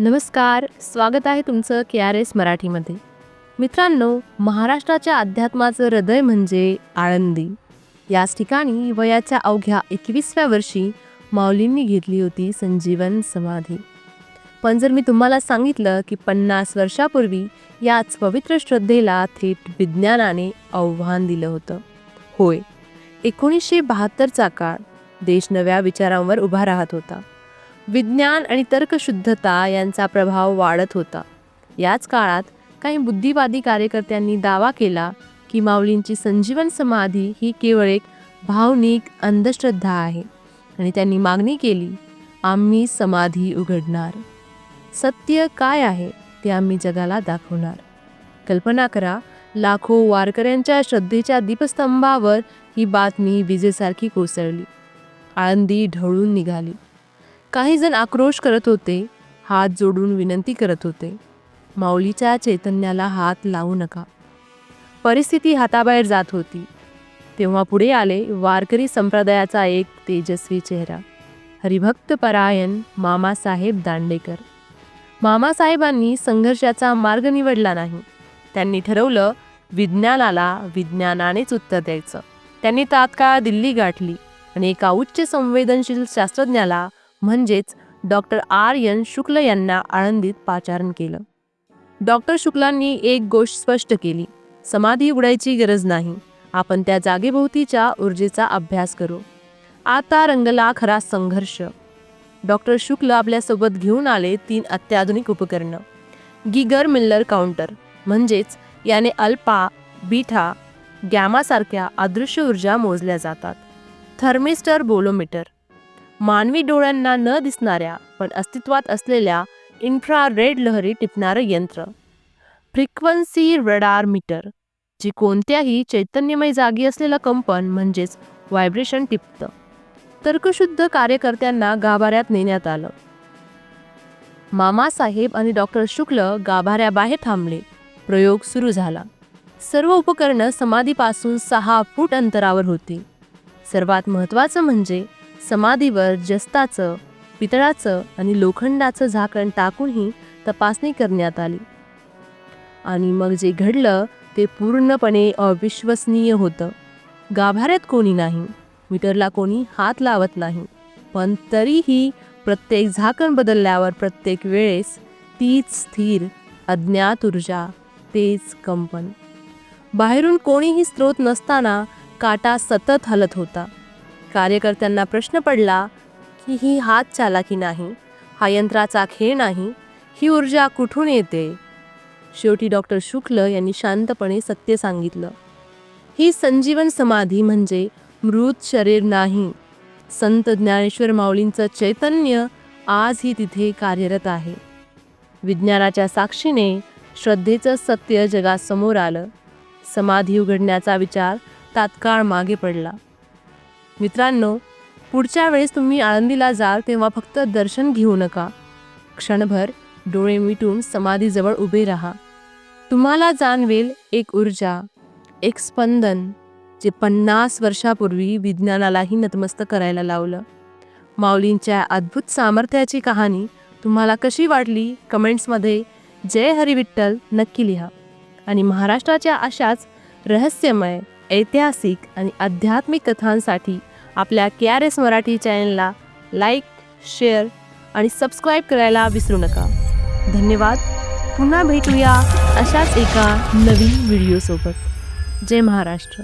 नमस्कार स्वागत आहे तुमचं के आर एस मराठीमध्ये. मित्रांनो महाराष्ट्राच्या अध्यात्माचं हृदय म्हणजे आळंदी. याच ठिकाणी वयाच्या अवघ्या एकवीसव्या वर्षी माऊलींनी घेतली होती संजीवन समाधी. पण जर मी तुम्हाला सांगितलं की पन्नास वर्षापूर्वी याच पवित्र श्रद्धेला थेट विज्ञानाने आव्हान दिलं होतं. होय एकोणीसशे बहात्तरचा काळ देश नव्या विचारांवर उभा राहत होता. विज्ञान आणि तर्कशुद्धता यांचा प्रभाव वाढत होता. याच काळात काही बुद्धिवादी कार्यकर्त्यांनी दावा केला की माऊलींची संजीवन समाधी ही केवळ एक भावनिक अंधश्रद्धा आहे आणि त्यांनी मागणी केली आम्ही समाधी उघडणार. सत्य काय आहे ते आम्ही जगाला दाखवणार. कल्पना करा लाखो वारकऱ्यांच्या श्रद्धेच्या दीपस्तंभावर ही बातमी विजेसारखी कोसळली. आळंदी ढवळून निघाली. काही जण आक्रोश करत होते हात जोडून विनंती करत होते. माऊलीच्या चैतन्याला हात लावू नका. परिस्थिती हाताबाहेर जात होती. तेव्हा पुढे आले वारकरी संप्रदायाचा एक तेजस्वी चेहरा. हरिभक्त परायण मामासाहेब दांडेकर. मामासाहेबांनी संघर्षाचा मार्ग निवडला नाही. त्यांनी ठरवलं विज्ञानाला विज्ञानानेच उत्तर द्यायचं. त्यांनी तात्काळ दिल्ली गाठली आणि एका उच्च संवेदनशील शास्त्रज्ञाला म्हणजेच डॉक्टर आर एन शुक्ल यांना आळंदीत पाचारण केलं. डॉक्टर शुक्लांनी एक गोष्ट स्पष्ट केली समाधी उडायची गरज नाही आपण त्या जागेभोवतीच्या ऊर्जेचा अभ्यास करू. आता रंगला खरा संघर्ष. डॉक्टर शुक्ल आपल्यासोबत घेऊन आले तीन अत्याधुनिक उपकरणं. गिगर मिल्लर काउंटर म्हणजेच याने अल्पा बीठा गॅमासारख्या अदृश्य ऊर्जा मोजल्या जातात. Thermistor bolometer. मानवी डोळ्यांना न दिसणाऱ्या पण अस्तित्वात असलेल्या इन्फ्रारेड लहरी टिपणारं यंत्र. फ्रिक्वन्सी रडार मीटर जी कोणत्याही चैतन्यमय जागी असलेलं कंपन म्हणजेच व्हायब्रेशन टिपतं. तर्कशुद्ध कार्यकर्त्यांना गाभाऱ्यात नेण्यात आलं. मामासाहेब आणि डॉक्टर शुक्ल गाभाऱ्याबाहेर थांबले. प्रयोग सुरू झाला. सर्व उपकरणं समाधीपासून सहा फूट अंतरावर होती. सर्वात महत्त्वाचं म्हणजे समाधीवर जस्ताचं पितळाचं आणि लोखंडाचं झाकण टाकूनही तपासणी करण्यात आली. आणि मग जे घडलं ते पूर्णपणे अविश्वसनीय होतं. गाभाऱ्यात कोणी नाही मीटरला कोणी हात लावत नाही. पण तरीही प्रत्येक झाकण बदलल्यावर प्रत्येक वेळेस तीच स्थिर अज्ञात ऊर्जा तेच कंपन. बाहेरून कोणीही स्रोत नसताना काटा सतत हलत होता. कार्यकर्त्यांना प्रश्न पडला की ही हात चालाकी नाही? हा यंत्राचा खेळ नाही. ही ऊर्जा कुठून येते? शेवटी डॉक्टर शुक्ल यांनी शांतपणे सत्य सांगितलं. ही संजीवन समाधी म्हणजे मृत शरीर नाही. संत ज्ञानेश्वर माऊलींचं चैतन्य आजही तिथे कार्यरत आहे. विज्ञानाच्या साक्षीने श्रद्धेचं सत्य जगासमोर आलं. समाधी उघडण्याचा विचार तात्काळ मागे पडला. मित्रांनो पुढच्या वेळेस तुम्ही आळंदीला जाल तेव्हा फक्त दर्शन घेऊ नका. क्षणभर डोळे मिटून समाधीजवळ उभे राहा. तुम्हाला जाणवेल एक ऊर्जा एक स्पंदन जे पन्नास वर्षापूर्वी विज्ञानालाही नतमस्त करायला लावलं. माऊलींच्या अद्भुत सामर्थ्याची कहाणी तुम्हाला कशी वाटली कमेंट्समध्ये जय हरिविठ्ठल नक्की लिहा. आणि महाराष्ट्राच्या अशाच रहस्यमय ऐतिहासिक आणि आध्यात्मिक कथांसाठी आपल्या के आर एस मराठी चॅनलला लाईक शेअर आणि सबस्क्राईब करायला विसरू नका. धन्यवाद. पुन्हा भेटूया अशाच एका नवीन व्हिडिओसोबत जय महाराष्ट्र.